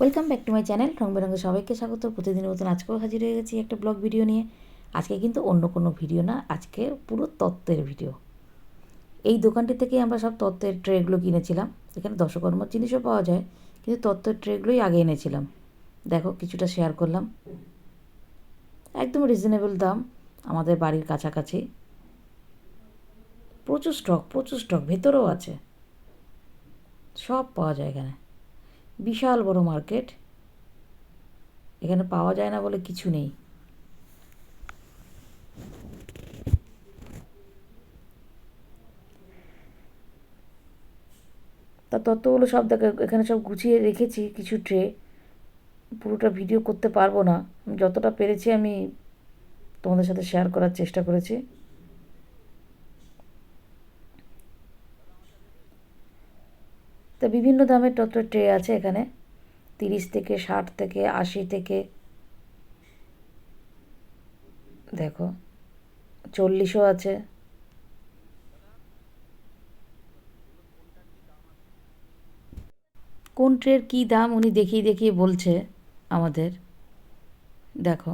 Welcome back to my channel রং বেরঙ্গে সবাইকে স্বাগত। প্রতিদিনের মতন আজকেও হাজির হয়ে গেছি একটা ব্লগ ভিডিও নিয়ে। আজকে কিন্তু অন্য কোনো ভিডিও না, আজকে পুরো তত্ত্বের ভিডিও এই দোকানটি থেকে আমরা সব তত্ত্বের ট্রেগুলো কিনেছিলাম। এখানে দশকর্মার জিনিসও পাওয়া যায়, কিন্তু তত্ত্বের ট্রেগুলোই আগে এনেছিলাম। দেখো, কিছুটা শেয়ার করলাম। একদম রিজনেবল দাম, আমাদের বাড়ির কাছাকাছি। প্রচুর স্টক প্রচুর স্টক ভেতরেও আছে। সব পাওয়া যায় এখানে। বিশাল বড় মার্কেট। এখানে পাওয়া যায় না বলে কিছু নেই। তা তত্ত্বগুলো সব দেখে, এখানে সব গুছিয়ে রেখেছি কিছু ট্রে। পুরোটা ভিডিও করতে পারব না। যতটা পেরেছি আমি তোমাদের সাথে শেয়ার করার চেষ্টা করেছি। তা বিভিন্ন দামের তত ট্রে আছে এখানে। তিরিশ থেকে ষাট থেকে আশি থেকে। দেখো, চল্লিশও আছে। কোন ট্রের কী দাম উনি দেখিয়ে দেখিয়ে বলছে আমাদের। দেখো।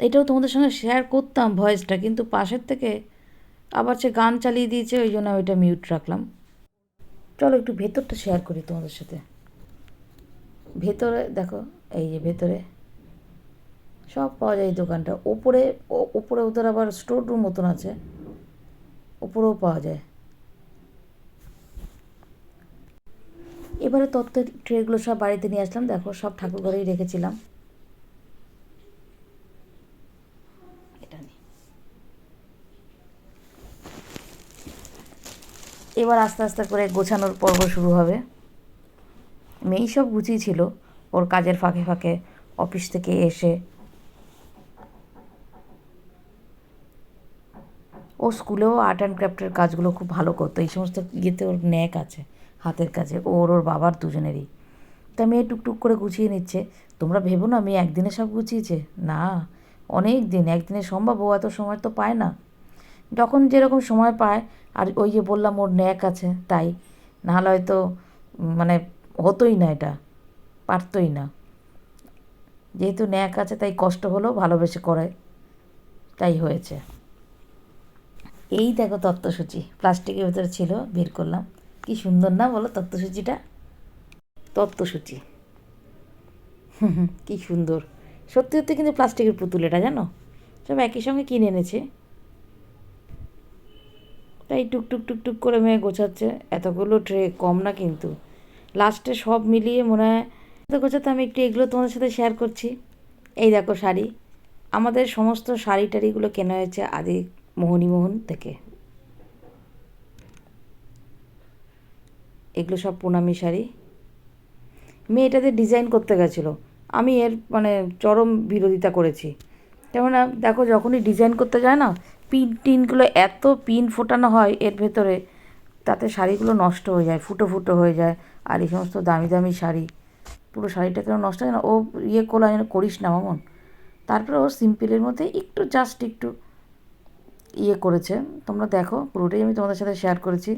এটাও তোমাদের সঙ্গে শেয়ার করতাম ভয়েসটা কিন্তু পাশের থেকে আবার সে গান চালিয়ে দিয়েছে, ওই জন্য ওইটা মিউট রাখলাম। চলো একটু ভেতরটা শেয়ার করি তোমাদের সাথে। ভেতরে, দেখো, এই যে ভেতরে, সব পাওয়া যায় এই দোকানটা। ওপরে ওপরে ওদের আবার স্টোর রুম মতন আছে। ওপরেও পাওয়া যায়। এবারে তত্ত্বের ট্রেগুলো সব বাড়িতে নিয়ে আসলাম। দেখো, সব ঠাকুর ঘরেই রেখেছিলাম এটা নিয়ে এবার আস্তে আস্তে করে গোছানোর পর্ব শুরু হবে। মেয়েই সব গুছিয়েছিল ওর কাজের ফাঁকে ফাঁকে অফিস থেকে এসে। ও স্কুলেও আর্ট অ্যান্ড ক্রাফটের কাজগুলো খুব ভালো করতো, এই সমস্ত ইয়েতে ওর ন্যাক আছে, হাতের কাজে ওর ওর বাবার দুজনেরই। তা মেয়ে টুকটুক করে গুছিয়ে নিচ্ছে, তোমরা ভেবো না মেয়ে একদিনে সব গুছিয়েছে? না, অনেক দিন, একদিনে সম্ভব, ও এত সময় তো পায় না। যখন যেরকম সময় পায়, আর ওই যে বললাম ওর ন্যাক আছে, তাই। নাহলে হয়তো মানে হতোই না এটা, পারতই না। যেহেতু ন্যাক আছে, তাই কষ্ট হলেও ভালোবেসে করে তাই হয়েছে। এই দেখো তত্ত্বসূচি, প্লাস্টিকের ভেতরে ছিল, বের করলাম। কি সুন্দর না বলো তত্ত্বসূচিটা? তত্ত্বসূচি। কী সুন্দর। সত্যি সত্যি কিন্তু প্লাস্টিকের পুতুল এটা, জানো? সব একই সঙ্গে কিনে এনেছে। তাই টুকটুক টুকটুক করে মেয়ে গোছাচ্ছে। এতগুলো ট্রে কম না কিন্তু। লাস্টে সব মিলিয়ে মনে হয় গোছাতে আমি একটু এগুলো তোমাদের সাথে শেয়ার করছি। এই দেখো শাড়ি। আমাদের সমস্ত শাড়ি টাড়িগুলো কেনা হয়েছে আদি মোহনীমোহন থেকে। এগুলো সব পুনামি শাড়ি। মেয়ে এটাতে ডিজাইন করতে গেছিল। আমি এর মানে চরম বিরোধিতা করেছি। কেননা দেখো যখনই ডিজাইন করতে যায় না পিন, টিনগুলো এত পিন ফোটানো হয় এর ভেতরে, তাতে শাড়িগুলো নষ্ট হয়ে যায়, ফুটো ফুটো হয়ে যায়, আর এই সমস্ত দামি দামি শাড়ি, পুরো শাড়িটা কেন নষ্ট হয় না? ও ইয়ে করল যেন করিস না, মামন। তারপরে ও সিম্পলের মধ্যে একটু জাস্ট একটু ইয়ে করেছে। তোমরা দেখো, পুরোটাই আমি তোমাদের সাথে শেয়ার করেছি।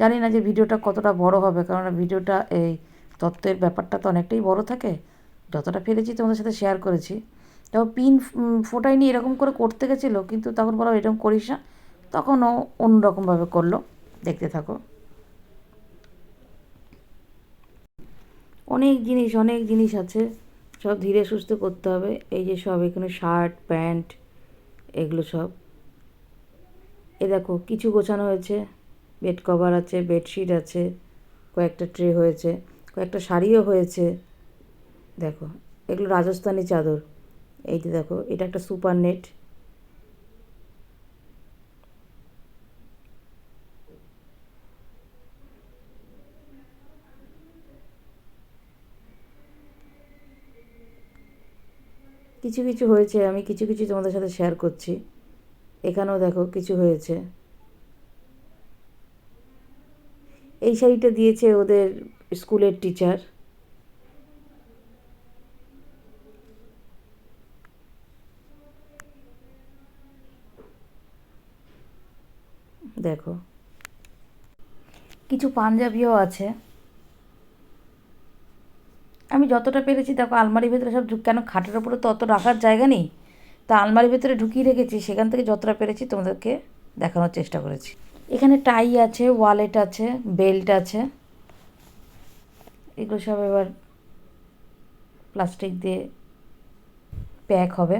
জানি না যে ভিডিওটা কতটা বড় হবে কারণ ভিডিওটা এই তত্ত্বের ব্যাপারটা তো অনেকটাই বড় থাকে। যতটা ফেলেছি তোমাদের সাথে শেয়ার করেছি। তাও পিন ফোটাইনি এরকম করে করতে গেছিল, কিন্তু তখন বলো এরকম করিস না। তখন ও অন্যরকমভাবে করল, দেখতে থাকো। অনেক জিনিস অনেক জিনিস আছে, সব ধীরে সুস্থ করতে হবে। এই যে সব, এখানে শার্ট, প্যান্ট, এগুলো সব। এ দেখো, কিছু গোছানো হয়েছে, বেড কভার আছে, বেডশিট আছে, কয়েকটা ট্রে হয়েছে, কয়েকটা শাড়িও হয়েছে। দেখো, এগুলো রাজস্থানি চাদর। এই যে দেখো, এটা একটা সুপার নেট। কিছু কিছু হয়েছে, আমি কিছু কিছু তোমাদের সাথে শেয়ার করছি। এখানেও দেখো কিছু হয়েছে। এই শাড়িটা দিয়েছে ওদের স্কুলের টিচার দেখো। কিছু পাঞ্জাবিও আছে। আমি যতটা পেরেছি, দেখো আলমারির ভেতরে সব কেন খাটের ওপরে তো অত রাখার জায়গা নেই? তা আলমারির ভেতরে ঢুকিয়ে রেখেছি, সেখান থেকে যতটা পেরেছি তোমাদেরকে দেখানোর চেষ্টা করেছি। এখানে টাই আছে, ওয়ালেট আছে, বেল্ট আছে। এগুলো সব এবার প্লাস্টিক দিয়ে প্যাক হবে।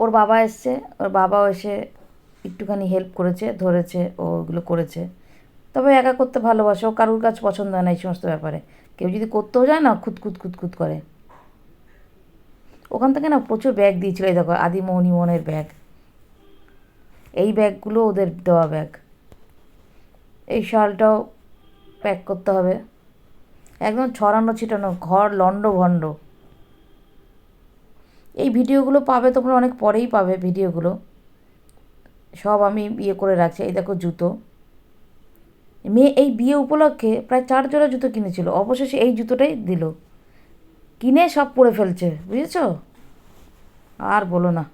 ওর বাবা এসছে, ওর বাবাও এসে একটুখানি হেল্প করেছে, ধরেছে, ও ওগুলো করেছে। তবে একা করতে ভালোবাসে, ও কারুর কাজ পছন্দ হয় না এই সমস্ত ব্যাপারে। কেউ যদি করতেও যায় না খুঁতখুত খুঁতখুত করে। ওখান থেকে না প্রচুর ব্যাগ দিয়েছিল, এই দেখো আদিমোহনী মোহনের ব্যাগ এই ব্যাগগুলো ওদের দেওয়া ব্যাগ এই শালটাও প্যাক করতে হবে। একদম ছড়ানো ছিটানো, ঘর লন্ড ভণ্ড এই ভিডিওগুলো পাবে তোমরা অনেক পরেই পাবে ভিডিওগুলো সব আমি ইয়ে করে রাখছি। এই দেখো জুতো। মেয়ে এই বিয়ে উপলক্ষে প্রায় চার জোড়া জুতো কিনেছিল। অবশেষে এই জুতোটাই দিল। কিনে সব পরে ফেলছে, বুঝেছ? আর বলো না।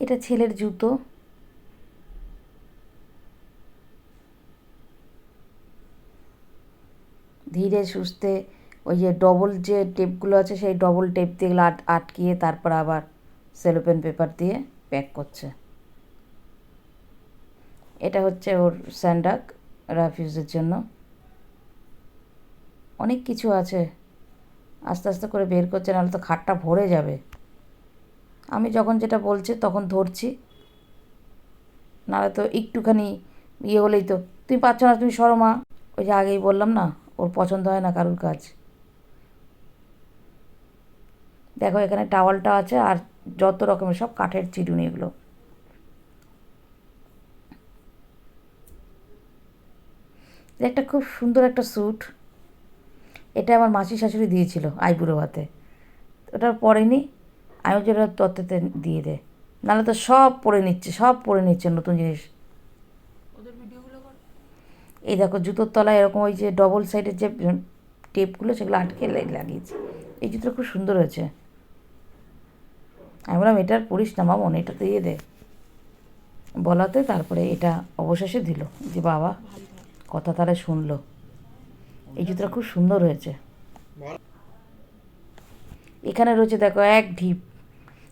এটা ছেলের জুতো। ধীরে সুস্থে ওই যে ডবল যে টেপগুলো আছে, সেই ডবল টেপ দিয়ে আট, আটকিয়ে তারপর আবার সেলোপেন পেপার দিয়ে প্যাক করছে। এটা হচ্ছে ওর স্যান্ডাক রাফিউজের জন্য। অনেক কিছু আছে। আস্তে আস্তে করে বের করছে, নাহলে তো খাটটা ভরে যাবে। আমি যখন যেটা বলছে তখন ধরছি। নাহলে তো একটুখানি ইয়ে হলেই তো। তুমি পাচ্ছ না, তুমি সরো মা। ওই যে আগেই বললাম না, ওর পছন্দ হয় না কারুর কাজ। দেখো এখানে টাওয়ালটা আছে আর যত রকমের সব কাঠের চিরুনি এগুলো। একটা খুব সুন্দর একটা স্যুট এটা আমার মাসি শাশুড়ি দিয়েছিল আইবুড়ো ভাতে ওটা পরেনি আমি যেটা তত্ত্বতে দিয়ে দে। নাহলে তো সব পরে নিচ্ছে সব পরে নিচ্ছে নতুন জিনিস। এই দেখো জুতোর তলায় এরকম ওই যে ডবল সাইডের যে টেপগুলো সেগুলো আটকে লাগিয়েছে। এই জুতোটা খুব সুন্দর হয়েছে। আমি বললাম এটা আর পড়িস না মামন এটা দিয়ে দে। বলাতে তারপরে এটা অবশেষে দিল যে বাবা কথা তাহলে শুনলো। এই জুতোটা খুব সুন্দর হয়েছে। এখানে রয়েছে দেখো এক ঢিপ।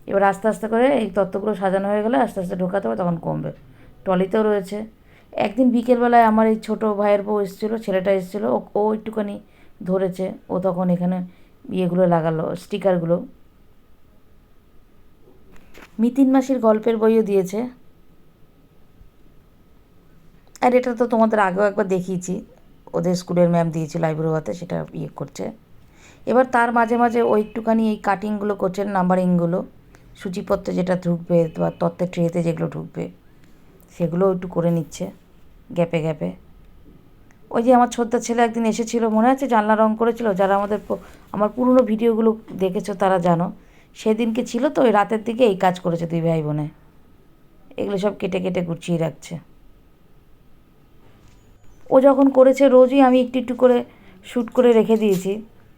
এবার আস্তে আস্তে করে এই তত্ত্বগুলো সাজানো হয়ে গেলে আস্তে আস্তে ঢোকাতে হবে, তখন কমবে। টলিতেও রয়েছে। একদিন বিকেলবেলায় আমার এই ছোটো ভাইয়ের বউ এসেছিল, ছেলেটা এসেছিল, ও ও একটুখানি ধরেছে। ও তখন এখানে ইয়েগুলো লাগালো স্টিকারগুলো মিতিন মাসির গল্পের বইও দিয়েছে। আর এটা তো তোমাদের আগেও একবার দেখিয়েছি। ওদের স্কুলের ম্যাম দিয়েছিল আইব্রোভাতে সেটা ইয়ে করছে। এবার তার মাঝে মাঝে ও একটুখানি এই কাটিংগুলো করছে নাম্বারিংগুলো সূচিপত্রে যেটা ঢুকবে বা তত্ত্বের ট্রেতে যেগুলো ঢুকবে সেগুলো একটু করে নিচ্ছে, গ্যাপে গ্যাপে। ওই যে আমার ছোট্ট ছেলে একদিন এসেছিল, মনে আছে? জানলা রং করেছিল। যারা আমাদের আমার পুরনো ভিডিওগুলো দেখেছ, তারা জানো। সেদিনকে ছিল তো, ওই রাতের দিকে এই কাজ করেছে দুই ভাই বোনে। এগুলো সব কেটে কেটে গুছিয়ে রাখছে। যখন করেছে রোজই আমি একটু একটু করে শ্যুট করে রেখে দিয়েছি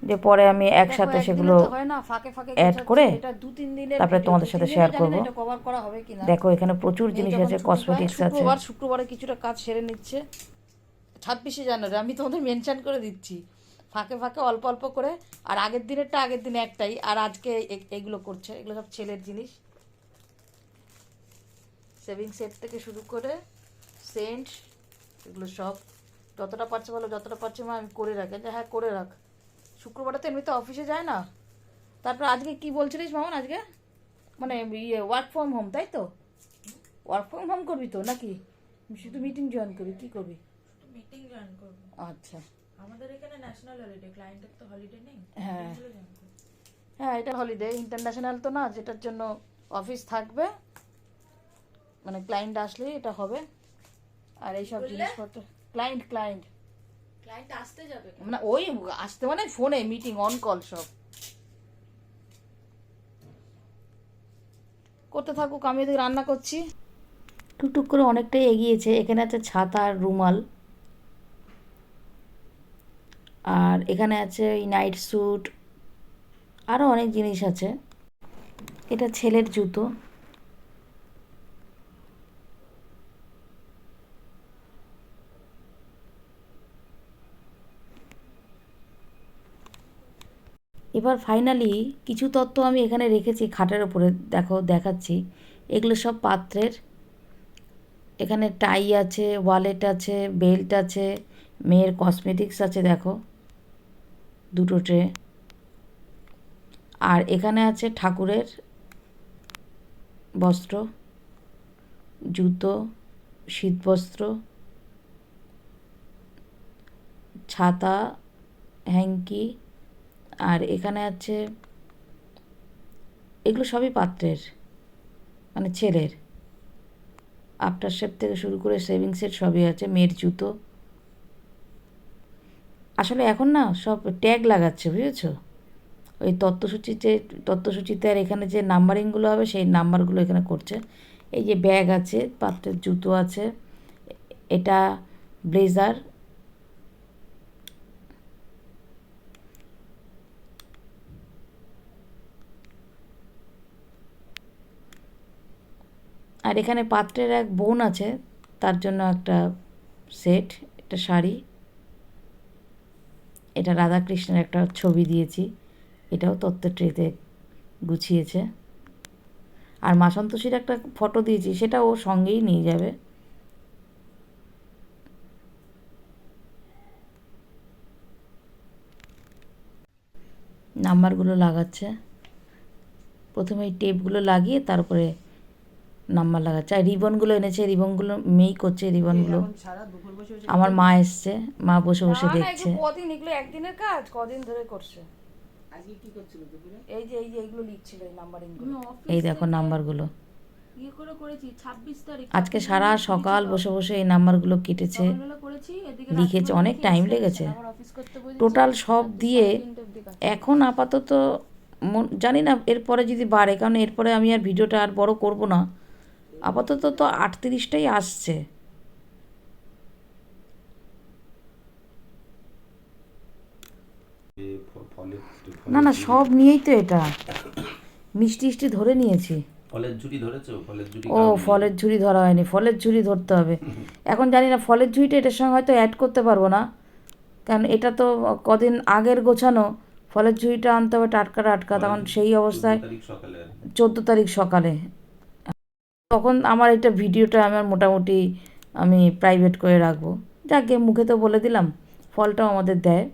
যে পরে আমি একসাথে সেগুলো add করে তারপরে তোমাদের সাথে share করব। দেখো এখানে প্রচুর জিনিস আছে কসমেটিক্স আছে। শুক্রবার শুক্রবারে কিছুটা কাজ সেরে নিচ্ছে। ছাব্বিশে জানুয়ারি আমি তোমাদের মেনশন করে দিচ্ছি। ফাঁকে ফাঁকে অল্প অল্প করে আর আগের দিনেরটা আগের দিনে একটাই আর আজকে এগুলো করছে এগুলো সব ছেলের জিনিস। সেভিং সেট থেকে শুরু করে সেন্ট এগুলো সব যতটা পারছে বলো যতটা পারছে মা আমি করে রাখি। যে হ্যাঁ করে রাখ। শুক্রবারে তো এমনিতে অফিসে যায় না। তারপর আজকে কি বলছিলিস মামন আজকে? মানে ইয়ে ওয়ার্ক ফ্রম হোম তাই তো? ওয়ার্ক ফ্রম হোম করবি তো নাকি? শুধু মিটিং জয়েন করবি কি করবি? মিটিং জয়েন করব। আচ্ছা। আমাদের এখানে ন্যাশনাল হলিডে ক্লায়েন্টের তো হলিডে নেই। হ্যাঁ। হ্যাঁ এটা হলিডে ইন্টারন্যাশনাল তো না যেটার জন্য অফিস থাকবে। মানে ক্লায়েন্ট আসলেই এটা হবে। আর এইসব জিনিসপত্র ক্লায়েন্ট ক্লায়েন্ট ক্লায়েন্ট আসতে যাবে মানে ওই আসতে মানে ফোনে মিটিং অন কল সব। করতে থাকুক আমি এদিকে রান্না করছি। টুকটুক করে অনেকটাই এগিয়েছে। এখানে আছে ছাতা আর রুমাল। আর এখানে আছে ওই নাইট স্যুট আরও অনেক জিনিস আছে। এটা ছেলের জুতো। এবার ফাইনালি কিছু তত্ত্ব আমি এখানে রেখেছি, খাটের ওপরে দেখো, দেখাচ্ছি। এগুলো সব পাত্রের। এখানে টাই আছে ওয়ালেট আছে বেল্ট আছে, মেয়ের কসমেটিক্স আছে, দেখো, দুটো ট্রে আর এখানে আছে ঠাকুরের বস্ত্র, জুতো, শীতবস্ত্র, ছাতা, হ্যাঙ্কি আর এখানে আছে, এগুলো সবই পাত্রের মানে ছেলের। আফটার শেপ থেকে শুরু করে সেভিং সেট সবই আছে, মেয়ের জুতো। আসলে এখন না সব ট্যাগ লাগাচ্ছে, বুঝেছ? ওই তত্ত্বসূচিতে তত্ত্বসূচিতে আর এখানে যে নাম্বারিংগুলো হবে, সেই নাম্বারগুলো এখানে করছে। এই যে ব্যাগ আছে, পাত্রের জুতো আছে, এটা ব্লেজার আর এখানে পাত্রের এক বোন আছে, তার জন্য একটা সেট, একটা শাড়ি। এটা রাধাকৃষ্ণের একটা ছবি দিয়েছি, এটাও তত্ত্ব ট্রেতে গুছিয়েছে। আর মা সন্তোষীর একটা ফটো দিয়েছি, সেটা ও সঙ্গেই নিয়ে যাবে। নাম্বারগুলো লাগাচ্ছে। প্রথমে এই টেপগুলো লাগিয়ে তারপরে নাম্বার লাগাচ্ছে। আর রিবনগুলো এনেছে রিবনগুলো মেয়েই করছে রিবনগুলো। আমার মা এসছে মা বসে বসে দেখছে। কদিন এগুলো একদিনের কাজ কদিন ধরে করছে। এই যে এই যে এগুলো লিখছিল এই নাম্বারিংগুলো এই দেখো নাম্বারগুলো। ইয়ে করে করেছি ছাব্বিশ তারিখ। আজকে সারা সকাল বসে বসে এই নাম্বারগুলো কেটেছে। লিখেছে অনেক টাইম লেগেছে। আমার অফিস করতে বসে টোটাল সব দিয়ে এখন আপাতত মন- জানি না এরপরে যদি বাড়ে কারণ এরপরে আমি আর ভিডিওটা আর বড় করব না। আপাতত তো আটত্রিশটাই আসছে। না না সব নিয়েই তো এটা। মিষ্টি মিষ্টি ধরে নিয়েছি। ফলের ঝুড়ি ধরেছো? ফলের ঝুড়ি ও ফলের ঝুড়ি ধরা হয়নি। ফলের ঝুড়ি ধরতে হবে। এখন জানি না ফলের ঝুড়িটা এটার সঙ্গে হয়তো অ্যাড করতে পারব না। কারণ এটা তো কদিন আগের গোছানো। ফলের ঝুড়িটা আনতে হবে টাটকা টাটকা। তখন সেই অবস্থায়। চোদ্দ তারিখ সকালে। তখন আমার এটা ভিডিওটা আমার মোটামুটি আমি প্রাইভেট করে রাখব। যাকে মুখে তো বলে দিলাম ফলটাও আমাদের দেয়।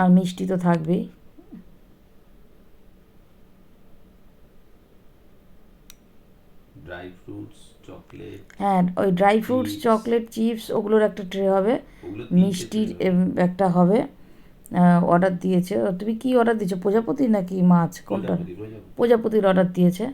আর মিষ্টি তো থাকবেই। ড্রাই ফ্রুটস চকলেট হ্যাঁ ওই ড্রাই ফ্রুটস চকলেট চিপস ওগুলোর একটা ট্রে হবে। মিষ্টির একটা হবে। অর্ডার দিয়েছে। তুমি কি অর্ডার দিয়েছ? প্রজাপতি নাকি মাছ? কোনটা? প্রজাপতি, প্রজাপতি। প্রজাপতির অর্ডার দিয়েছে।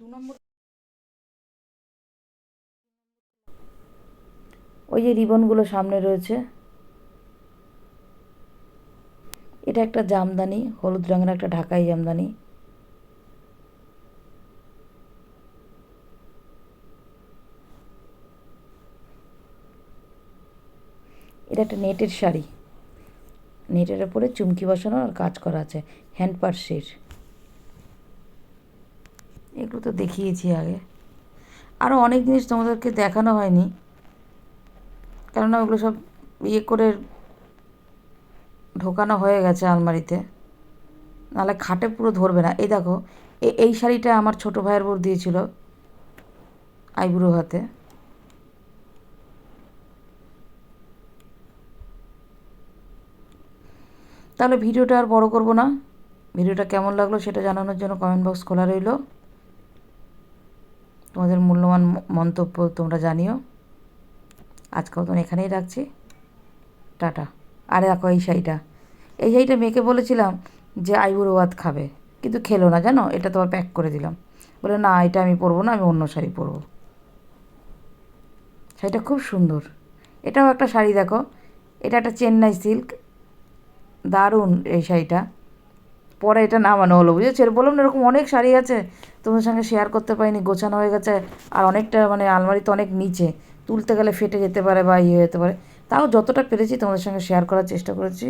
দু নম্বর ওই যে রিবনগুলো সামনে রয়েছে। এটা একটা জামদানি, হলুদ রঙের একটা ঢাকাই জামদানি। এটা একটা নেটের শাড়ি। নেটের ওপরে চুমকি বসানো আর কাজ করা আছে, হ্যান্ড পার্সের। এগুলো তো দেখিয়েছি আগে। আরও অনেক জিনিস তোমাদেরকে দেখানো হয়নি। কেননা ওগুলো সব ইয়ে করে ঢোকানো হয়ে গেছে আলমারিতে। নাহলে খাটে পুরো ধরবে না। এই দেখো এই শাড়িটা আমার ছোট ভাইয়ের বোর দিয়েছিল আইবুড়ো হাতে। তাহলে ভিডিওটা আর বড় করব না। ভিডিওটা কেমন লাগল সেটা জানানোর জন্য কমেন্ট বক্স খোলা রইল। তোমাদের মূল্যবান মন্তব্য তোমরা জানিও। আজকে মতন এখানেই রাখছি। টাটা। আরে দেখো এই শাড়িটা। এই শাড়িটা মেয়েকে বলেছিলাম যে আইবুড়ো ভাত খাবে। কিন্তু খেলো না, জানো? এটা তোমার প্যাক করে দিলাম। বলে, না, এটা আমি পরবো না, আমি অন্য শাড়ি পরবো। শাড়িটা খুব সুন্দর। এটাও একটা শাড়ি, দেখো। এটা একটা চেন্নাই সিল্ক দারুণ এই শাড়িটা। পরে এটা নামানো হলো, বুঝেছ? বললাম না, এরকম অনেক শাড়ি আছে। তোমাদের সঙ্গে শেয়ার করতে পারিনি, গোছানো হয়ে গেছে। আর অনেকটা মানে আলমারিতে অনেক নিচে। তুলতে গেলে ফেটে যেতে পারে বা ইয়ে হতে পারে। তাও যতটা পেরেছি তোমাদের সঙ্গে শেয়ার করার চেষ্টা করেছি।